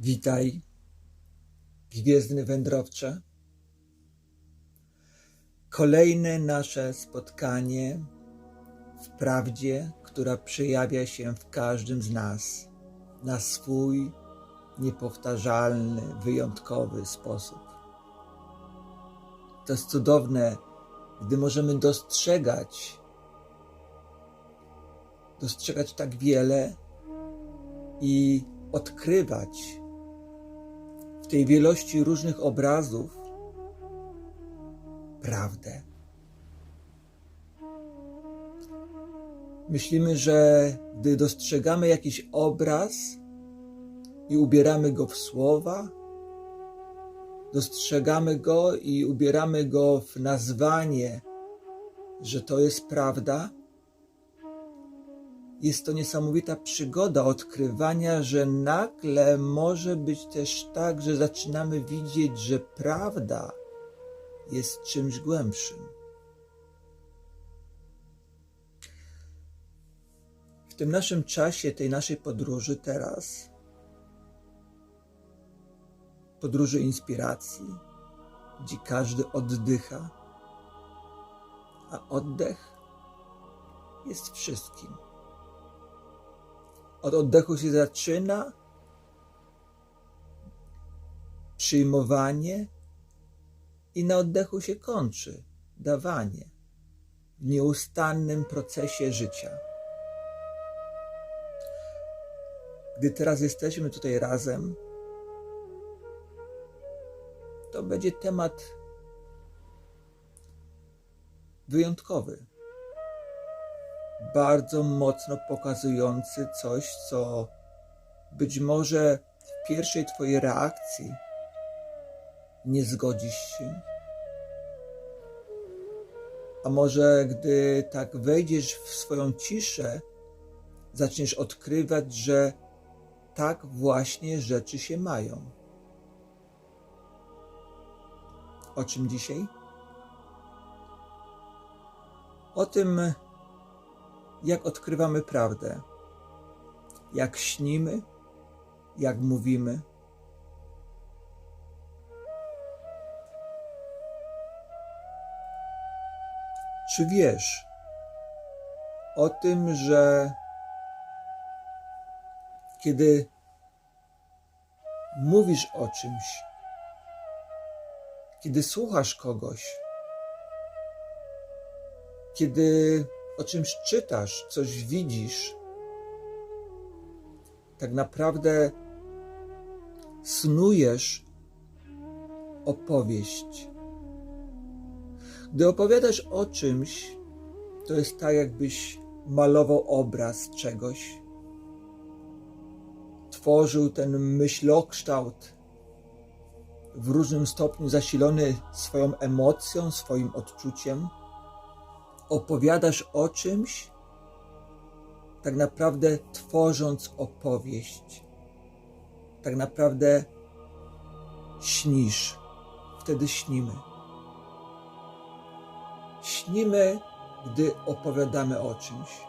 Witaj, gwiezdny wędrowcze. Kolejne nasze spotkanie w prawdzie, która przejawia się w każdym z nas na swój niepowtarzalny, wyjątkowy sposób. To jest cudowne, gdy możemy dostrzegać, dostrzegać tak wiele i odkrywać w tej wielości różnych obrazów prawdę. Myślimy, że gdy dostrzegamy jakiś obraz i ubieramy go w słowa, dostrzegamy go i ubieramy go w nazwanie, że to jest prawda, jest to niesamowita przygoda odkrywania, że nagle może być też tak, że zaczynamy widzieć, że prawda jest czymś głębszym. W tym naszym czasie, tej naszej podróży teraz, podróży inspiracji, gdzie każdy oddycha, a oddech jest wszystkim. Od oddechu się zaczyna przyjmowanie i na oddechu się kończy dawanie w nieustannym procesie życia. Gdy teraz jesteśmy tutaj razem, to będzie temat wyjątkowy bardzo mocno pokazujący coś, co być może w pierwszej Twojej reakcji nie zgodzisz się. A może gdy tak wejdziesz w swoją ciszę, zaczniesz odkrywać, że tak właśnie rzeczy się mają. O czym dzisiaj? O tym, jak odkrywamy prawdę, jak śnimy, jak mówimy. Czy wiesz o tym, że kiedy mówisz o czymś, kiedy słuchasz kogoś, kiedy o czymś czytasz, coś widzisz, tak naprawdę snujesz opowieść. Gdy opowiadasz o czymś, to jest tak, jakbyś malował obraz czegoś, tworzył ten myślokształt w różnym stopniu zasilony swoją emocją, swoim odczuciem opowiadasz o czymś, tak naprawdę tworząc opowieść. Tak naprawdę śnisz. Wtedy śnimy. Śnimy, gdy opowiadamy o czymś.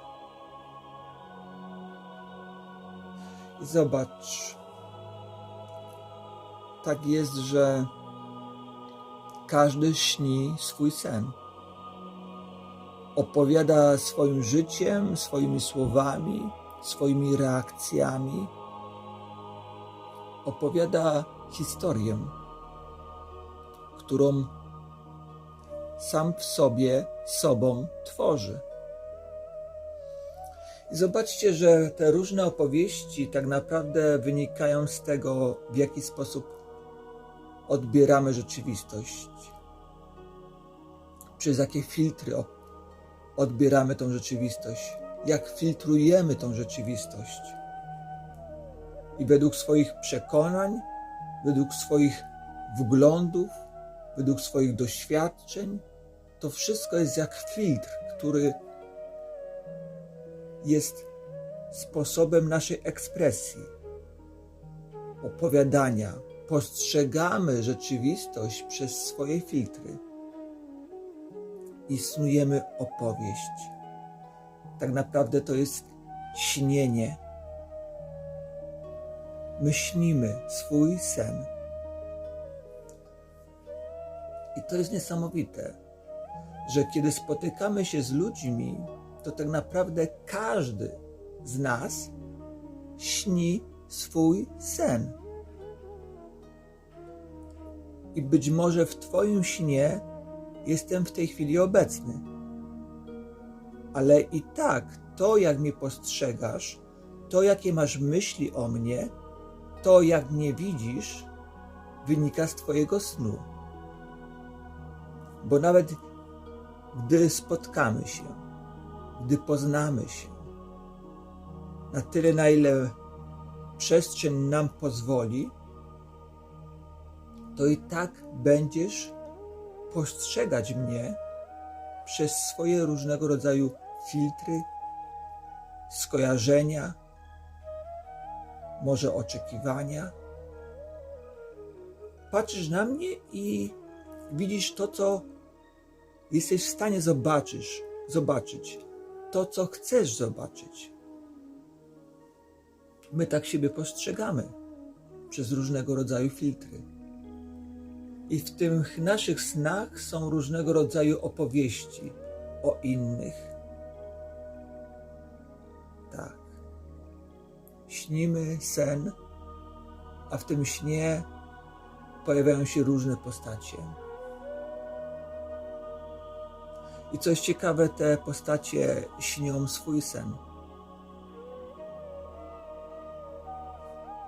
I zobacz, tak jest, że każdy śni swój sen opowiada swoim życiem, swoimi słowami, swoimi reakcjami. Opowiada historię, którą sam w sobie sobą tworzy. I zobaczcie, że te różne opowieści tak naprawdę wynikają z tego, w jaki sposób odbieramy rzeczywistość, przez jakie filtry odbieramy tą rzeczywistość, jak filtrujemy tą rzeczywistość. I według swoich przekonań, według swoich wglądów, według swoich doświadczeń, to wszystko jest jak filtr, który jest sposobem naszej ekspresji, opowiadania. Postrzegamy rzeczywistość przez swoje filtry i snujemy opowieść. Tak naprawdę to jest śnienie. My śnimy swój sen. I to jest niesamowite, że kiedy spotykamy się z ludźmi, to tak naprawdę każdy z nas śni swój sen. I być może w Twoim śnie jestem w tej chwili obecny. Ale i tak to, jak mnie postrzegasz, to, jakie masz myśli o mnie, to, jak mnie widzisz, wynika z Twojego snu. Bo nawet gdy spotkamy się, gdy poznamy się, na tyle, na ile przestrzeń nam pozwoli, to i tak będziesz postrzegać mnie przez swoje różnego rodzaju filtry, skojarzenia, może oczekiwania. Patrzysz na mnie i widzisz to, co jesteś w stanie zobaczyć, zobaczyć, to, co chcesz zobaczyć. My tak siebie postrzegamy przez różnego rodzaju filtry. I w tych naszych snach są różnego rodzaju opowieści o innych. Tak. Śnimy sen, a w tym śnie pojawiają się różne postacie. I coś ciekawe, te postacie śnią swój sen.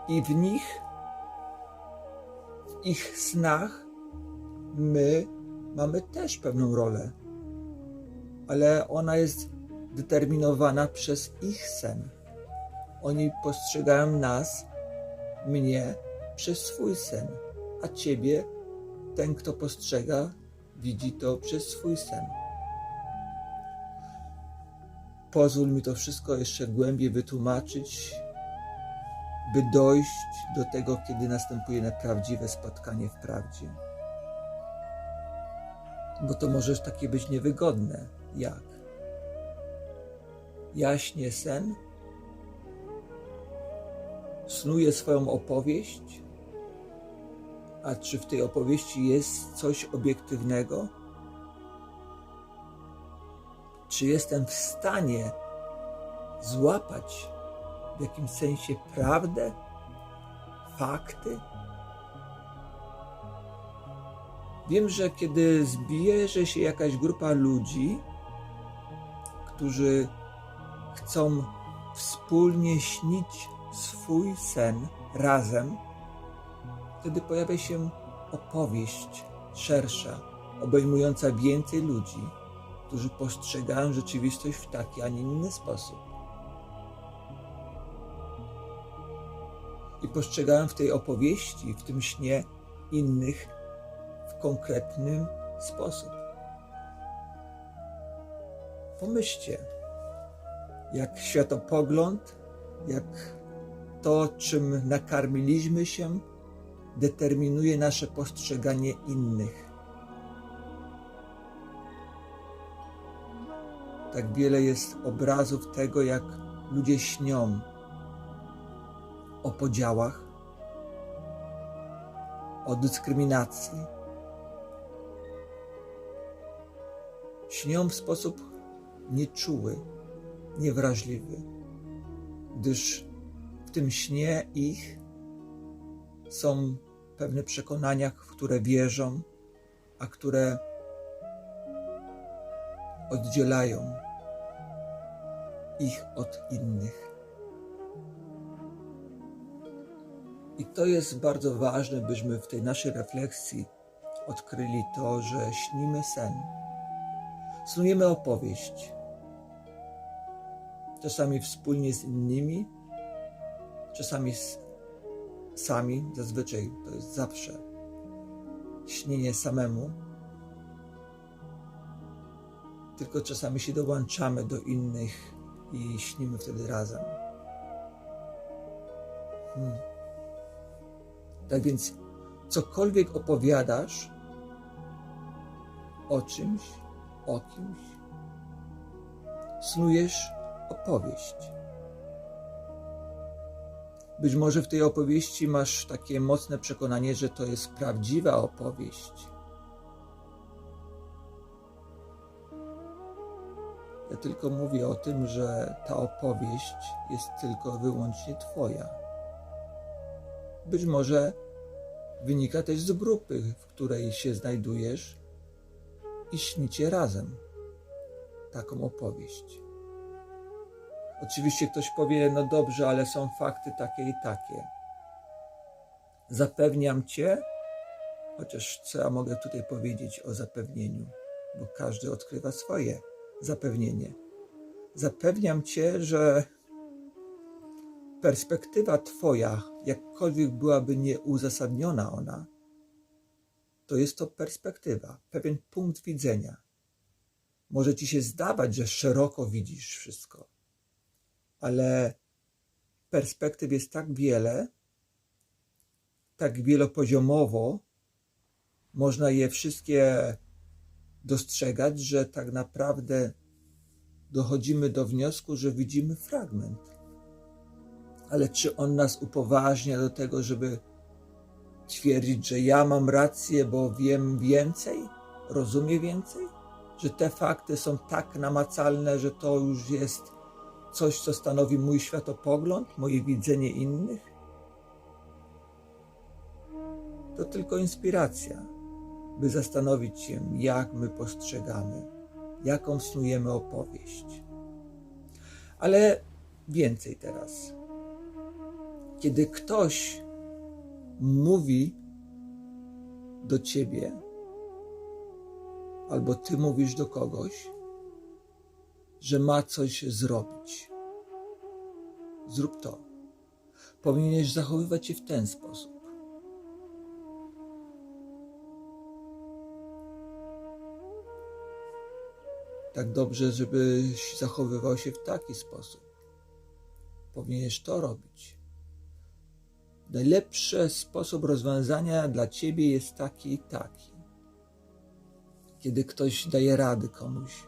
I w nich, w ich snach, my mamy też pewną rolę, ale ona jest determinowana przez ich sen. Oni postrzegają nas, mnie, przez swój sen, a ciebie, ten, kto postrzega, widzi to przez swój sen. Pozwól mi to wszystko jeszcze głębiej wytłumaczyć, by dojść do tego, kiedy następuje prawdziwe spotkanie w prawdzie. Bo to może takie być niewygodne. Jak? Jaśnie sen, snuje swoją opowieść, a czy w tej opowieści jest coś obiektywnego? Czy jestem w stanie złapać w jakimś sensie prawdę, fakty? Wiem, że kiedy zbierze się jakaś grupa ludzi, którzy chcą wspólnie śnić swój sen razem, wtedy pojawia się opowieść szersza, obejmująca więcej ludzi, którzy postrzegają rzeczywistość w taki, a nie inny sposób. I postrzegają w tej opowieści, w tym śnie innych w konkretnym sposób. Pomyślcie, jak światopogląd, jak to, czym nakarmiliśmy się, determinuje nasze postrzeganie innych. Tak wiele jest obrazów tego, jak ludzie śnią o podziałach, o dyskryminacji. Śnią w sposób nieczuły, niewrażliwy, gdyż w tym śnie ich są pewne przekonania, w które wierzą, a które oddzielają ich od innych. I to jest bardzo ważne, byśmy w tej naszej refleksji odkryli to, że śnimy sen. Snujemy opowieść. Czasami wspólnie z innymi, czasami sami, zazwyczaj to jest zawsze śnienie samemu, tylko czasami się dołączamy do innych i śnimy wtedy razem. Hmm. Tak więc, cokolwiek opowiadasz o czymś, o kimś, snujesz opowieść. Być może w tej opowieści masz takie mocne przekonanie, że to jest prawdziwa opowieść. Ja tylko mówię o tym, że ta opowieść jest tylko wyłącznie Twoja. Być może wynika też z grupy, w której się znajdujesz i śnicie razem taką opowieść. Oczywiście ktoś powie, no dobrze, ale są fakty takie i takie. Zapewniam Cię, chociaż co ja mogę tutaj powiedzieć o zapewnieniu, bo każdy odkrywa swoje zapewnienie. Zapewniam Cię, że perspektywa Twoja, jakkolwiek byłaby nieuzasadniona ona, to jest to perspektywa, pewien punkt widzenia. Może Ci się zdawać, że szeroko widzisz wszystko, ale perspektyw jest tak wiele, tak wielopoziomowo, można je wszystkie dostrzegać, że tak naprawdę dochodzimy do wniosku, że widzimy fragment. Ale czy on nas upoważnia do tego, żeby twierdzić, że ja mam rację, bo wiem więcej, rozumiem więcej? Że te fakty są tak namacalne, że to już jest coś, co stanowi mój światopogląd, moje widzenie innych? To tylko inspiracja by zastanowić się, jak my postrzegamy, jaką snujemy opowieść. Ale więcej teraz. Kiedy ktoś mówi do ciebie, albo ty mówisz do kogoś, że ma coś zrobić, zrób to. Powinieneś zachowywać się w ten sposób. tak dobrze, żebyś zachowywał się w taki sposób. Powinieneś to robić. Najlepszy sposób rozwiązania dla ciebie jest taki i taki. Kiedy ktoś daje rady komuś,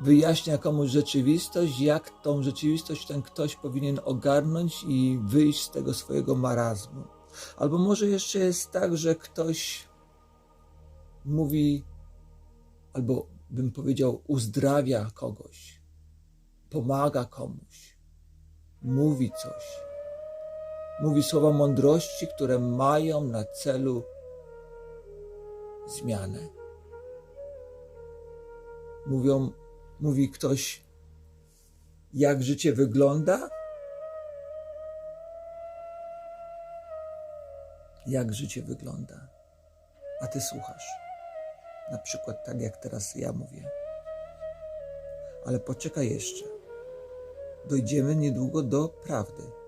wyjaśnia komuś rzeczywistość, jak tą rzeczywistość ten ktoś powinien ogarnąć i wyjść z tego swojego marazmu. Albo może jeszcze jest tak, że ktoś mówi albo bym powiedział, uzdrawia kogoś, pomaga komuś, mówi coś. Mówi słowa mądrości, które mają na celu zmianę. Mówią, mówi ktoś, jak życie wygląda, jak życie wygląda, a ty słuchasz. Na przykład tak jak teraz ja mówię. Ale poczekaj jeszcze. Dojdziemy niedługo do prawdy.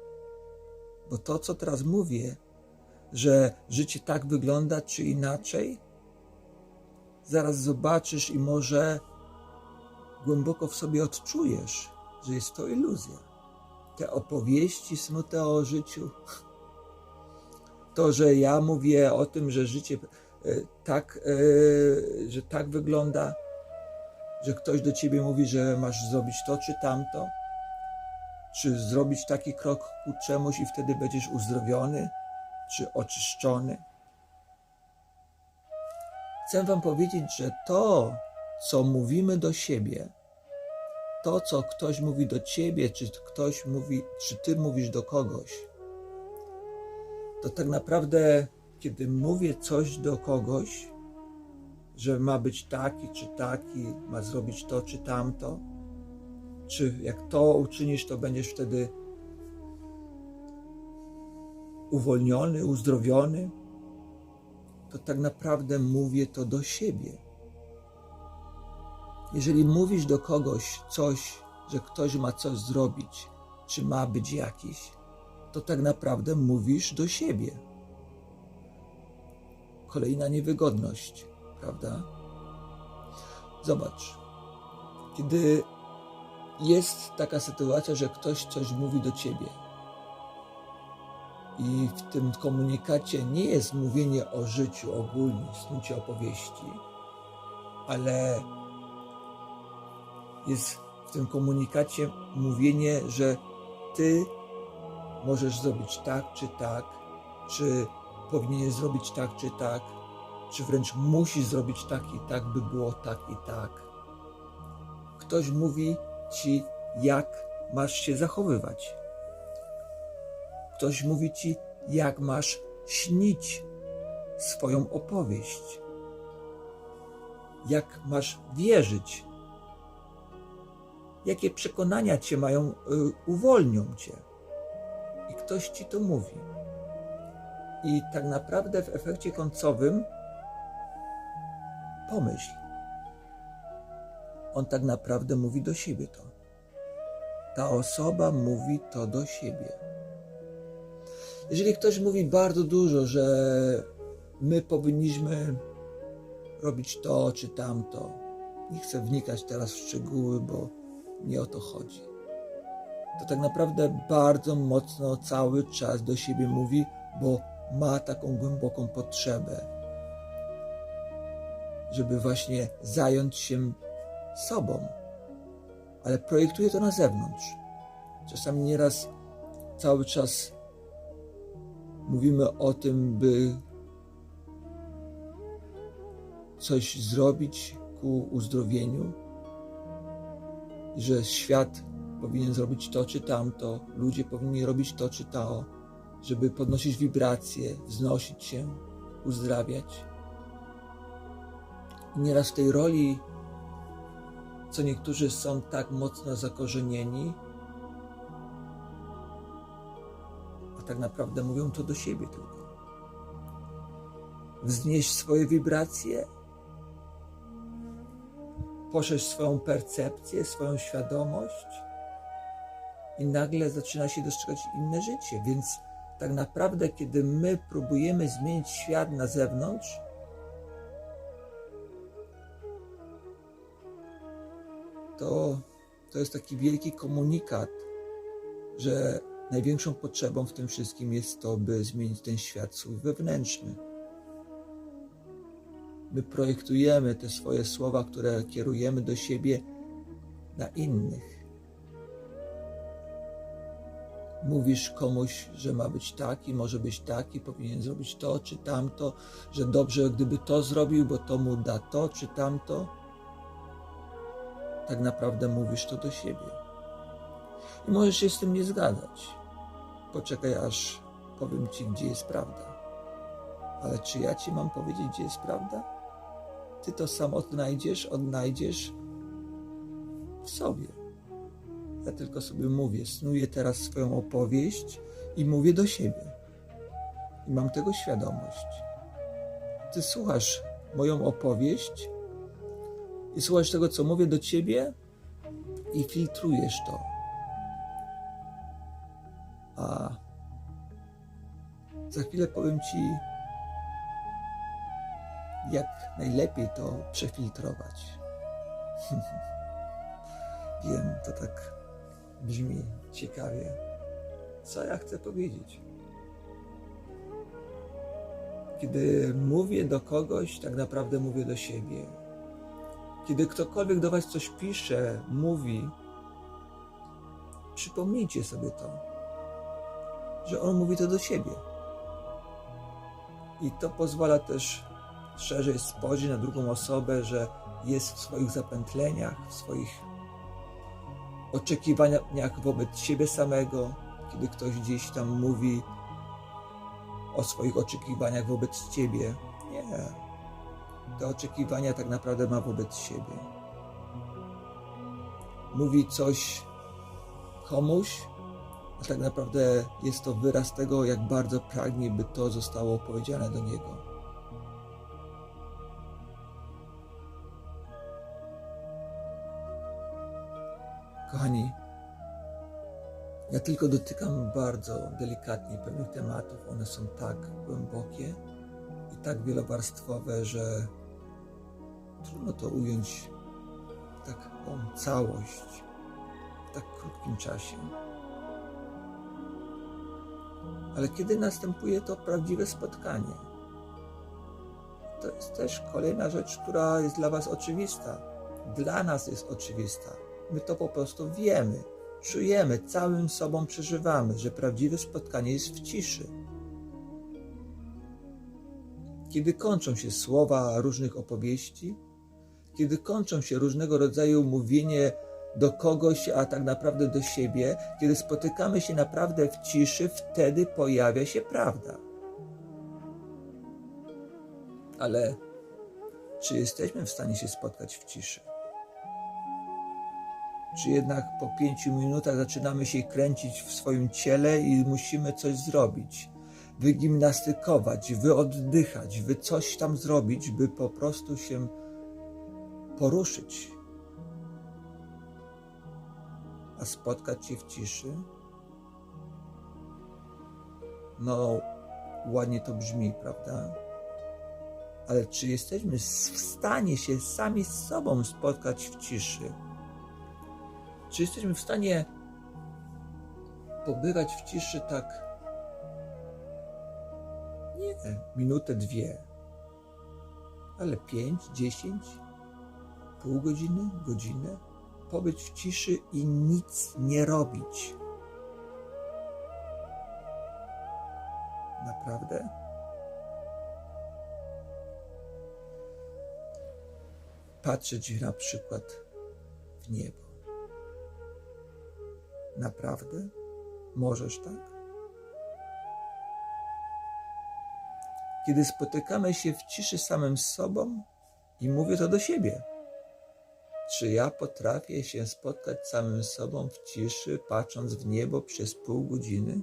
Bo to, co teraz mówię, że życie tak wygląda czy inaczej, zaraz zobaczysz i może głęboko w sobie odczujesz, że jest to iluzja. Te opowieści snute o życiu, to, że ja mówię o tym, że życie E, tak, e, że tak wygląda, że ktoś do ciebie mówi, że masz zrobić to czy tamto, czy zrobić taki krok ku czemuś i wtedy będziesz uzdrowiony, czy oczyszczony. Chcę Wam powiedzieć, że to, co mówimy do siebie, to, co ktoś mówi do ciebie, czy ktoś mówi, czy ty mówisz do kogoś, to tak naprawdę kiedy mówię coś do kogoś, że ma być taki czy taki, ma zrobić to czy tamto, czy jak to uczynisz, to będziesz wtedy uwolniony, uzdrowiony, to tak naprawdę mówię to do siebie. Jeżeli mówisz do kogoś coś, że ktoś ma coś zrobić, czy ma być jakiś, to tak naprawdę mówisz do siebie kolejna niewygodność, prawda? Zobacz, kiedy jest taka sytuacja, że ktoś coś mówi do ciebie i w tym komunikacie nie jest mówienie o życiu ogólnie, snucie opowieści, ale jest w tym komunikacie mówienie, że ty możesz zrobić tak czy tak, czy powinieneś zrobić tak czy tak, czy wręcz musisz zrobić tak i tak, by było tak i tak. Ktoś mówi ci, jak masz się zachowywać. Ktoś mówi ci, jak masz śnić swoją opowieść. Jak masz wierzyć. Jakie przekonania cię mają, y, uwolnią cię. I ktoś ci to mówi. I tak naprawdę w efekcie końcowym pomyśl. On tak naprawdę mówi do siebie to. Ta osoba mówi to do siebie. Jeżeli ktoś mówi bardzo dużo, że my powinniśmy robić to czy tamto, nie chcę wnikać teraz w szczegóły, bo nie o to chodzi. To tak naprawdę bardzo mocno cały czas do siebie mówi, bo ma taką głęboką potrzebę, żeby właśnie zająć się sobą, ale projektuje to na zewnątrz. Czasami nieraz cały czas mówimy o tym, by coś zrobić ku uzdrowieniu, że świat powinien zrobić to czy tamto, ludzie powinni robić to czy to, żeby podnosić wibracje, wznosić się, uzdrawiać. I nieraz w tej roli, co niektórzy są tak mocno zakorzenieni, a tak naprawdę mówią to do siebie tylko. Wznieść swoje wibracje, poszerz swoją percepcję, swoją świadomość i nagle zaczyna się dostrzegać inne życie. Więc tak naprawdę, kiedy my próbujemy zmienić świat na zewnątrz, to, to jest taki wielki komunikat, że największą potrzebą w tym wszystkim jest to, by zmienić ten świat swój wewnętrzny. My projektujemy te swoje słowa, które kierujemy do siebie na innych. Mówisz komuś, że ma być taki, może być taki, powinien zrobić to czy tamto, że dobrze, gdyby to zrobił, bo to mu da to czy tamto. Tak naprawdę mówisz to do siebie. I możesz się z tym nie zgadzać. Poczekaj, aż powiem ci, gdzie jest prawda. Ale czy ja ci mam powiedzieć, gdzie jest prawda? Ty to sam odnajdziesz, odnajdziesz w sobie. Ja tylko sobie mówię, snuję teraz swoją opowieść i mówię do siebie. I mam tego świadomość. Ty słuchasz moją opowieść i słuchasz tego, co mówię do ciebie i filtrujesz to. A za chwilę powiem ci, jak najlepiej to przefiltrować. Wiem, to tak brzmi ciekawie. Co ja chcę powiedzieć? Kiedy mówię do kogoś, tak naprawdę mówię do siebie. Kiedy ktokolwiek do Was coś pisze, mówi, przypomnijcie sobie to, że on mówi to do siebie. I to pozwala też szerzej spojrzeć na drugą osobę, że jest w swoich zapętleniach, w swoich oczekiwaniach wobec siebie samego, kiedy ktoś gdzieś tam mówi o swoich oczekiwaniach wobec ciebie. Nie. Te oczekiwania tak naprawdę ma wobec siebie. Mówi coś komuś, a tak naprawdę jest to wyraz tego, jak bardzo pragnie, by to zostało powiedziane do niego. Kochani, ja tylko dotykam bardzo delikatnie pewnych tematów. One są tak głębokie i tak wielowarstwowe, że trudno to ująć w taką całość w tak krótkim czasie. Ale kiedy następuje to prawdziwe spotkanie, to jest też kolejna rzecz, która jest dla Was oczywista. Dla nas jest oczywista. My to po prostu wiemy, czujemy, całym sobą przeżywamy, że prawdziwe spotkanie jest w ciszy. Kiedy kończą się słowa różnych opowieści, kiedy kończą się różnego rodzaju mówienie do kogoś, a tak naprawdę do siebie, kiedy spotykamy się naprawdę w ciszy, wtedy pojawia się prawda. Ale czy jesteśmy w stanie się spotkać w ciszy? Czy jednak po pięciu minutach zaczynamy się kręcić w swoim ciele i musimy coś zrobić? Wygimnastykować, wyoddychać, wy coś tam zrobić, by po prostu się poruszyć. A spotkać się w ciszy? No, ładnie to brzmi, prawda? Ale czy jesteśmy w stanie się sami z sobą spotkać w ciszy? Czy jesteśmy w stanie pobywać w ciszy tak nie minutę, dwie, ale pięć, dziesięć, pół godziny, godzinę? Pobyć w ciszy i nic nie robić. Naprawdę? Patrzeć na przykład w niebo. Naprawdę? Możesz tak? Kiedy spotykamy się w ciszy samym z sobą i mówię to do siebie. Czy ja potrafię się spotkać samym sobą w ciszy, patrząc w niebo przez pół godziny?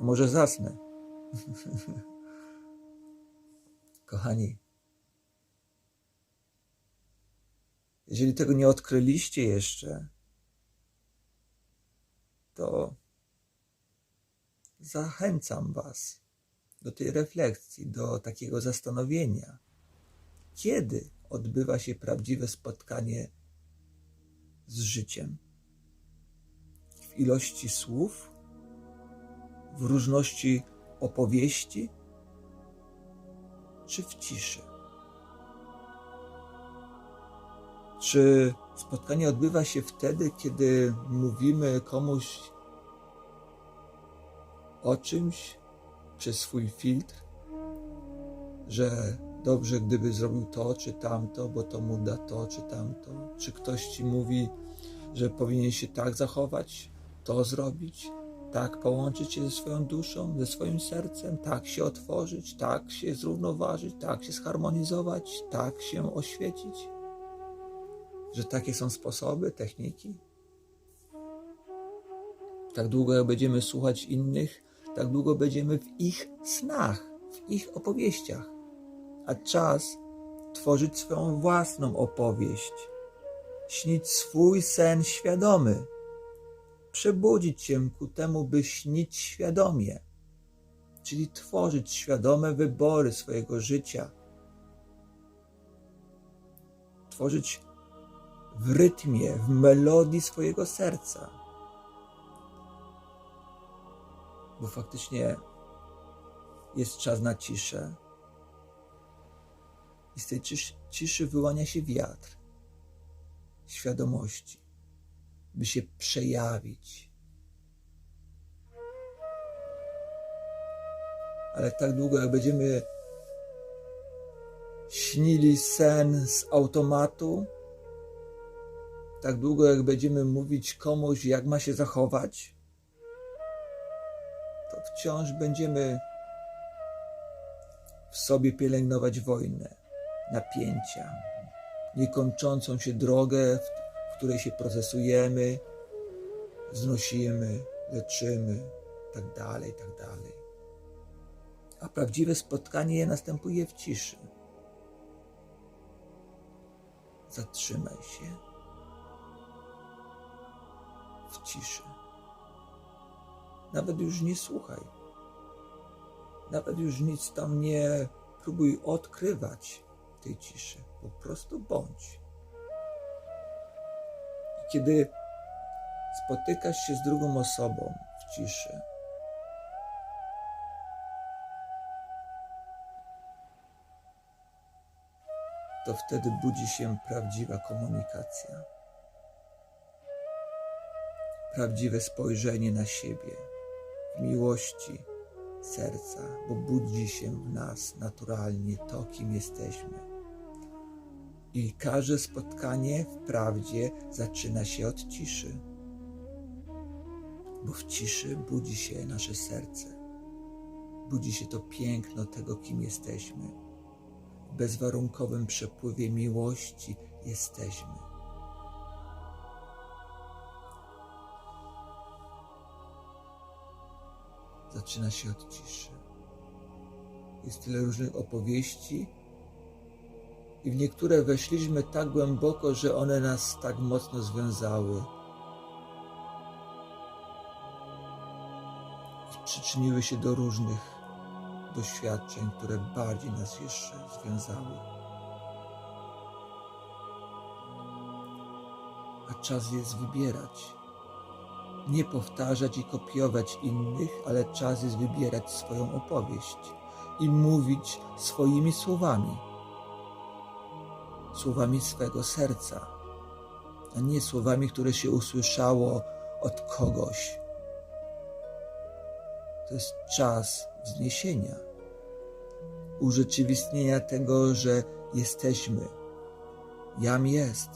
A może zasnę? Kochani, jeżeli tego nie odkryliście jeszcze, to zachęcam Was do tej refleksji, do takiego zastanowienia, kiedy odbywa się prawdziwe spotkanie z życiem. W ilości słów, w różności opowieści, czy w ciszy? Czy spotkanie odbywa się wtedy, kiedy mówimy komuś o czymś przez swój filtr, że dobrze, gdyby zrobił to czy tamto, bo to mu da to czy tamto? Czy ktoś ci mówi, że powinien się tak zachować, to zrobić, tak połączyć się ze swoją duszą, ze swoim sercem, tak się otworzyć, tak się zrównoważyć, tak się zharmonizować, tak się oświecić? Że takie są sposoby, techniki? Tak długo jak będziemy słuchać innych, tak długo będziemy w ich snach, w ich opowieściach. A czas tworzyć swoją własną opowieść, śnić swój sen świadomy, przebudzić się ku temu, by śnić świadomie, czyli tworzyć świadome wybory swojego życia, tworzyć w rytmie, w melodii swojego serca. Bo faktycznie jest czas na ciszę. I z tej ciszy, ciszy wyłania się wiatr świadomości, by się przejawić. Ale tak długo, jak będziemy śnili sen z automatu, tak długo, jak będziemy mówić komuś, jak ma się zachować, to wciąż będziemy w sobie pielęgnować wojnę, napięcia, niekończącą się drogę, w której się procesujemy, znosimy, leczymy, tak dalej, tak dalej. A prawdziwe spotkanie następuje w ciszy. Zatrzymaj się w ciszy. Nawet już nie słuchaj. Nawet już nic tam nie próbuj odkrywać tej ciszy. Po prostu bądź. I kiedy spotykasz się z drugą osobą w ciszy, to wtedy budzi się prawdziwa komunikacja. Prawdziwe spojrzenie na siebie w miłości serca, bo budzi się w nas naturalnie to, kim jesteśmy. I każde spotkanie w prawdzie zaczyna się od ciszy, bo w ciszy budzi się nasze serce, budzi się to piękno tego, kim jesteśmy. W bezwarunkowym przepływie miłości jesteśmy. Zaczyna się od ciszy. Jest tyle różnych opowieści, i w niektóre weszliśmy tak głęboko, że one nas tak mocno związały. I przyczyniły się do różnych doświadczeń, które bardziej nas jeszcze związały. A czas jest wybierać. Nie powtarzać i kopiować innych, ale czas jest wybierać swoją opowieść i mówić swoimi słowami słowami swego serca, a nie słowami, które się usłyszało od kogoś. To jest czas wzniesienia, urzeczywistnienia tego, że jesteśmy. Jam jest.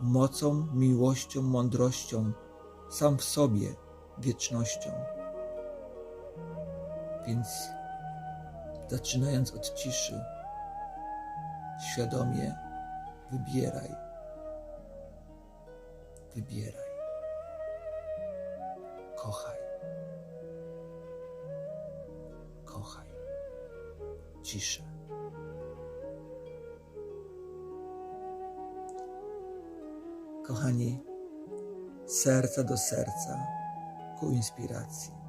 Mocą, miłością, mądrością, sam w sobie, wiecznością. Więc zaczynając od ciszy, świadomie wybieraj. Wybieraj. Kochaj. Kochaj. Ciszę. Kochani, serca do serca ku inspiracji.